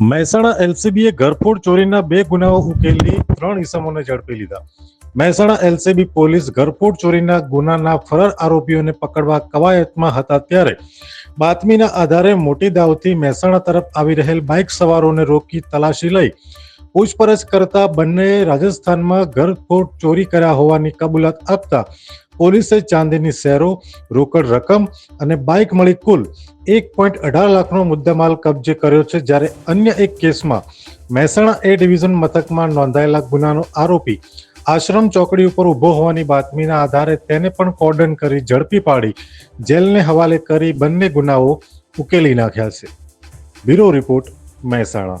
મહેસાણા એલસીબીએ ઘરફોડ ચોરીના બે ગુનાઓ ઉકેલી ત્રણ ઇસમોને ઝડપી લીધા. મહેસાણા એલસીબી પોલીસ ઘરફોડ ચોરીના ગુનાના ફરાર આરોપીઓને પકડવા કવાયતમાં હતા ત્યારે બાતમીના આધારે મોટી દાવથી મહેસાણા તરફ આવી રહેલ બાઇક સવારોને રોકી તલાશી લઈ પૂછપરછ કરતા બંનેએ રાજસ્થાનમાં ઘરફોડ ચોરી કર્યા હોવાની કબૂલાત આપતા પોલીસે ચાંદીની શેરો, રોકડ રકમ અને બાઇક મળી કુલ એક પોઈન્ટ અઢાર લાખનો મુદ્દામાલ કબજે કર્યો છે જ્યારે અન્ય એક કેસમાં મહેસાણા એ ડિવિઝન મથકમાં નોંધાયેલા ગુનાનો આરોપી આશ્રમ ચોકડી ઉપર ઊભો હોવાની બાતમીના આધારે તેને પણ કોર્ડન કરી ઝડપી પાડી, જેલને હવાલે કરી બંને ગુનાઓ ઉકેલી નાખ્યા છે. Bureau report Mehsana.